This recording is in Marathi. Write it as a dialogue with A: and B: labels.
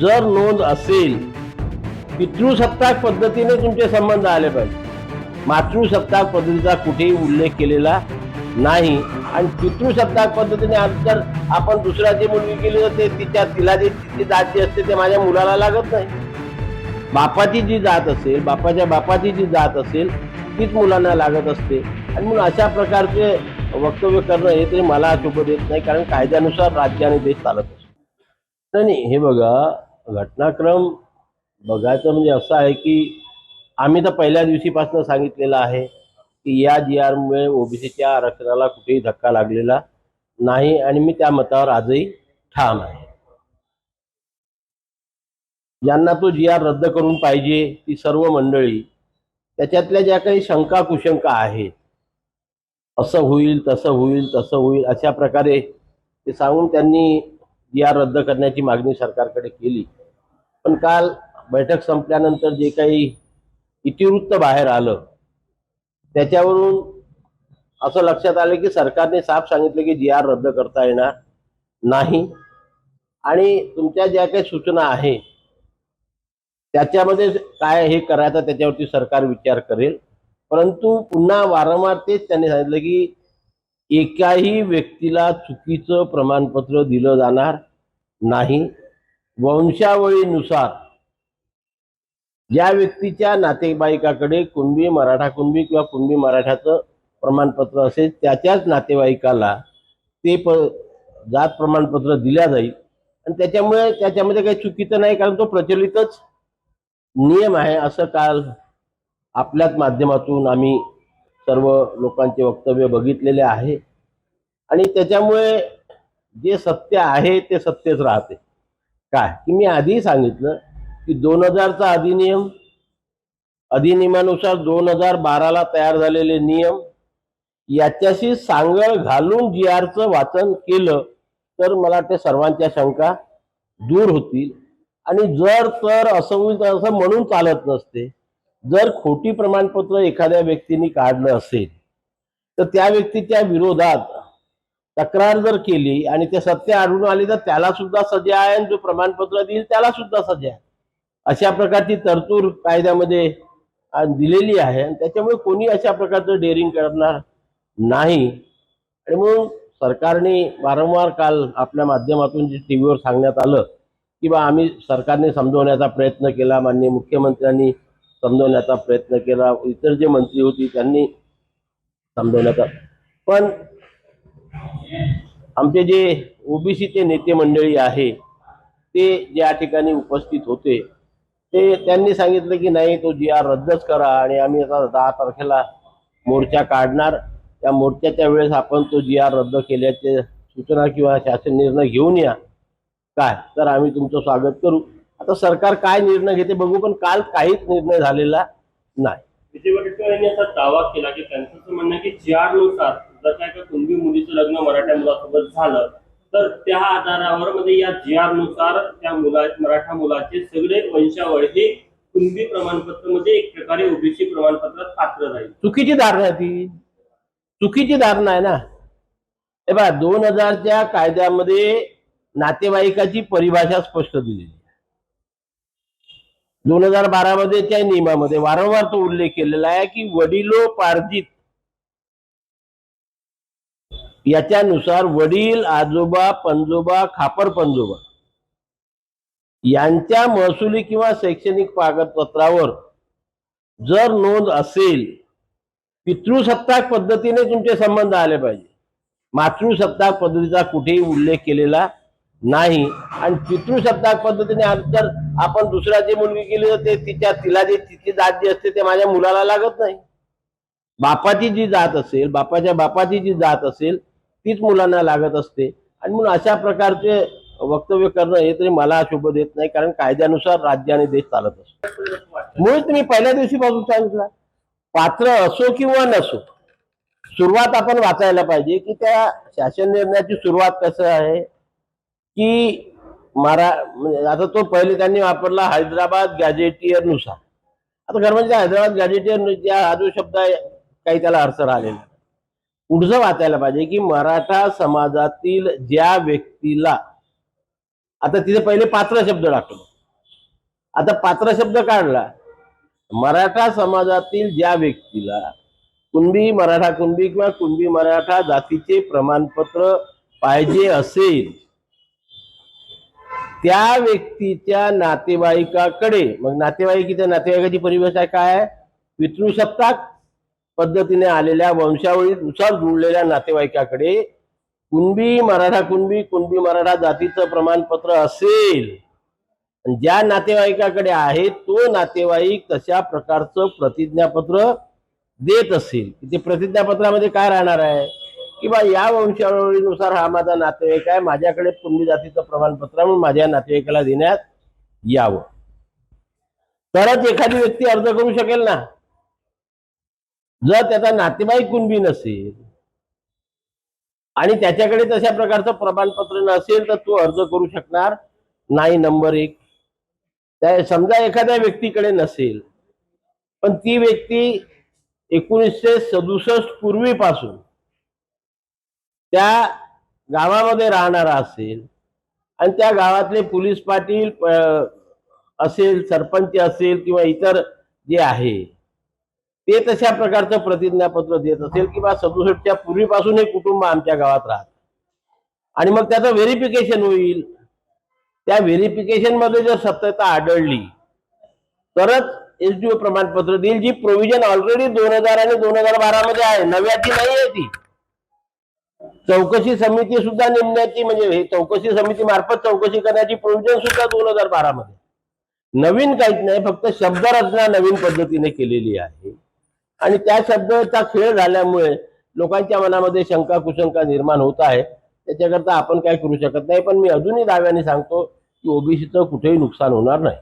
A: जर नोंद असेल पितृसत्ताक पद्धतीने तुमचे संबंध आले पाहिजे. मातृसत्ताक पद्धतीचा कुठेही उल्लेख केलेला नाही. आणि पितृसत्ताक पद्धतीने आज जर आपण दुसऱ्याची मुलगी केली तर ते तिच्या तिला जी तिची जात जी असते ते माझ्या मुलाला लागत नाही. बापाची जी जात असेल बापाच्या बापाची जी जात असेल तीच मुलांना लागत असते. आणि म्हणून अशा प्रकारचे वक्तव्य करणं हे तरी मला शोभत येत नाही कारण कायद्यानुसार राज्य आणि देश चालत असतो. नाही, नाही हे बघा घटनाक्रम बघायचं म्हणजे असं आहे की आम्ही तर पहिल्या दिवशीपासून सांगितलेलं आहे की या जी आरमुळे ओबीसीच्या आरक्षणाला कुठेही धक्का लागलेला नाही आणि मी त्या मतावर आजही ठाम आहे. ज्यांना तो जी आर रद्द करून पाहिजे ती सर्व मंडळी त्याच्यातल्या ज्या काही शंका कुशंका आहेत असं होईल तसं होईल तसं होईल अशा प्रकारे ते सांगून त्यांनी जी रद्द करण्याची मागणी सरकारकडे केली. पण काल बैठक संपल्यानंतर जे काही इतिवृत्त बाहेर आलं त्याच्यावरून असं लक्षात आलं की सरकारने साफ सांगितलं की जी आर रद्द करता येणार नाही. आणि तुमच्या ज्या काही सूचना आहे त्याच्यामध्ये काय हे करायचं त्याच्यावरती सरकार विचार करेल. परंतु पुन्हा वारंवार तेच त्यांनी सांगितलं की एकाही व्यक्तीला चुकीचं प्रमाणपत्र दिलं जाणार नाही. वंशावळीनुसार ज्या व्यक्तीच्या नातेवाईकाकडे कुणबी मराठा कुणबी किंवा कुणबी मराठ्याचं प्रमाणपत्र असेल त्याच्याच नातेवाईकाला ते प जात प्रमाणपत्र दिल्या जाईल. आणि त्याच्यामुळे त्याच्यामध्ये काही चुकीचं नाही कारण तो प्रचलितच नियम आहे असं काल आपल्याच माध्यमातून आम्ही सर्व लोकांचे वक्तव्य बघितलेले आहे. आणि त्याच्यामुळे जे सत्य आहे ते सत्यच राहते. काय? की मी आधी सांगितलं की दोन हजारचा अधिनियम अधिनियमानुसार दोन हजार बाराला तयार झालेले नियम याच्याशी सांगळ घालून जी आरचं वाचन केलं तर मला वाटते सर्वांच्या शंका दूर होतील. आणि जर तर असं होईल तर असं म्हणून चालत नसते. जर खोटी प्रमाणपत्र एखाद्या व्यक्तीने काढलं असेल तर त्या व्यक्तीच्या विरोधात तक्रार जर केली आणि ते सत्य आढळून आले तर त्याला सुद्धा सजा आहे आणि जो प्रमाणपत्र देईल त्याला सुद्धा सजा आहे. अशा प्रकारची तरतूद कायद्यामध्ये दिलेली आहे आणि त्याच्यामुळे कोणी अशा प्रकारचं डेअरिंग करणार नाही. आणि म्हणून सरकारने वारंवार काल आपल्या माध्यमातून जे टी व्हीवर सांगण्यात आलं की बा आम्ही सरकारने समजवण्याचा प्रयत्न केला माननीय मुख्यमंत्र्यांनी समजवण्याचा प्रयत्न केला. इतर जे मंत्री होती त्यांनी समजवण्याचा. पण आमचे जे ओबीसीचे नेते मंडळी आहे ते ज्या ठिकाणी उपस्थित होते ते त्यांनी सांगितलं की नाही तो जी आर रद्दच करा आणि आम्ही आता दहा तारखेला मोर्चा काढणार. त्या मोर्चाच्या वेळेस आपण तो जी आर रद्द केल्याचे सूचना किंवा शासन निर्णय घेऊन या. काय? तर आम्ही तुमचं स्वागत करू. आता सरकार काय निर्णय घेते बघू पण काल काहीच निर्णय झालेला नाही.
B: विजय वडेट्टीवार यांनी असा दावा केला की त्यांचं म्हणणं की जीआरनुसार जर काय का कुणबी मुलीचं लग्न मराठा मुलासोबत झालं तर त्या आधारावर म्हणजे या जीआरनुसार त्या मुला मराठा मुलाचे सगळे वंशावळ हे कुणबी प्रमाणपत्र म्हणजे एक प्रकारे ओबीसी प्रमाणपत्रात पात्र राहील.
A: चुकीची धारणा ती. चुकीची धारणा आहे ना. हे बघा दोन हजारच्या कायद्यामध्ये नातेवाईकाची परिभाषा स्पष्ट दिलेली दोन हजार बारा मध्येच्या नियमामध्ये वारंवार तो उल्लेख केलेला आहे की वडिलोपार्जित याच्यानुसार वडील आजोबा पंजोबा खापर पंजोबा यांच्या महसुली किंवा शैक्षणिक कागदपत्रावर जर नोंद असेल पितृसत्ताक पद्धतीने तुमचे संबंध आले पाहिजे. मातृसत्ताक पद्धतीचा कुठेही उल्लेख केलेला नाही. आणि पितृसत्ताक पद्धतीने जर आपण दुसऱ्याची मुलगी केली तर ते तिच्या तिला जी तिची जात जी असते ते माझ्या मुलाला लागत नाही. बापाची जी जात असेल बापाच्या बापाची जी जात असेल तीच मुलांना लागत असते. आणि म्हणून अशा प्रकारचे वक्तव्य करणं हे तरी मला शोभत देत नाही कारण कायद्यानुसार राज्य आणि देश चालत असतो. मुळीच मी पहिल्या दिवशीपासून सांगितलं. पात्र असो किंवा नसो सुरुवात आपण वाचायला पाहिजे की त्या शासन निर्णयाची सुरुवात कसं आहे की मरा म्हणजे आता तो पहिले त्यांनी वापरला हैदराबाद गॅजेटियरनुसार. आता खरं म्हणजे हैदराबाद गॅजेटियर ज्या हा जो शब्द आहे काही त्याला अर्थ राहिलेला पुढचं वाचायला पाहिजे की मराठा समाजातील ज्या व्यक्तीला आता तिथे पहिले पात्र शब्द टाकलो आता पात्र शब्द काढला. मराठा समाजातील ज्या व्यक्तीला कुणबी मराठा कुणबी किंवा कुणबी मराठा जातीचे प्रमाणपत्र पाहिजे असेल त्या व्यक्तीच्या नातेवाईकाकडे मग नातेवाईकीच्या नातेवाईकाची परिभाषा काय आहे? पितृसत्ताक पद्धतीने आलेल्या वंशावळीनुसार जुळलेल्या नातेवाईकाकडे कुणबी मराठा कुणबी कुणबी मराठा जातीचं प्रमाणपत्र असेल. आणि ज्या नातेवाईकाकडे आहे तो नातेवाईक तशा प्रकारचं प्रतिज्ञापत्र देत असेल. ते प्रतिज्ञापत्रामध्ये काय राहणार आहे? की बा या वंशावळीनुसार हा माझा नातेवाईक आहे माझ्याकडे पुण्य जातीचं प्रमाणपत्र म्हणून माझ्या नातेवाईकाला देण्यात यावं. तरच एखादी व्यक्ती अर्ज करू शकेल ना? जर त्याचा नातेवाईक कुणबी नसेल आणि त्याच्याकडे तशा प्रकारचं प्रमाणपत्र नसेल तर तो अर्ज करू शकणार नाही नंबर एक. त्या समजा एखाद्या व्यक्तीकडे नसेल पण ती व्यक्ती एकोणीसशे सदुसष्ट पूर्वीपासून त्या गावामध्ये राहणारा असेल आणि त्या गावातले पोलीस पाटील असेल सरपंच असेल किंवा इतर जे आहे ते तशा प्रकारचं प्रतिज्ञापत्र देत असेल किंवा सदुसष्टच्या पूर्वीपासून हे कुटुंब आमच्या गावात राहत. आणि मग त्याचं व्हेरिफिकेशन होईल. त्या व्हेरिफिकेशनमध्ये जर सत्यता आढळली तरच एसडीओ प्रमाणपत्र देईल जी प्रोव्हिजन ऑलरेडी दोन हजार आणि दोन हजार बारा मध्ये आहे. नव्याची नाही आहे ती. चौकशी समिती सुद्धा नेमण्याची म्हणजे हे चौकशी समिती मार्फत चौकशी करण्याची प्रोव्हिजन सुद्धा दोन हजार बारा मध्ये नवीन काहीच नाही फक्त शब्दरचना नवीन पद्धतीने केलेली आहे. आणि त्या शब्दाचा खेळ झाल्यामुळे लोकांच्या मनामध्ये शंका कुशंका निर्माण होत आहे त्याच्याकरता आपण काय करू शकत नाही पण मी अजूनही दाव्याने सांगतो की ओबीसीचं कुठेही नुकसान होणार नाही.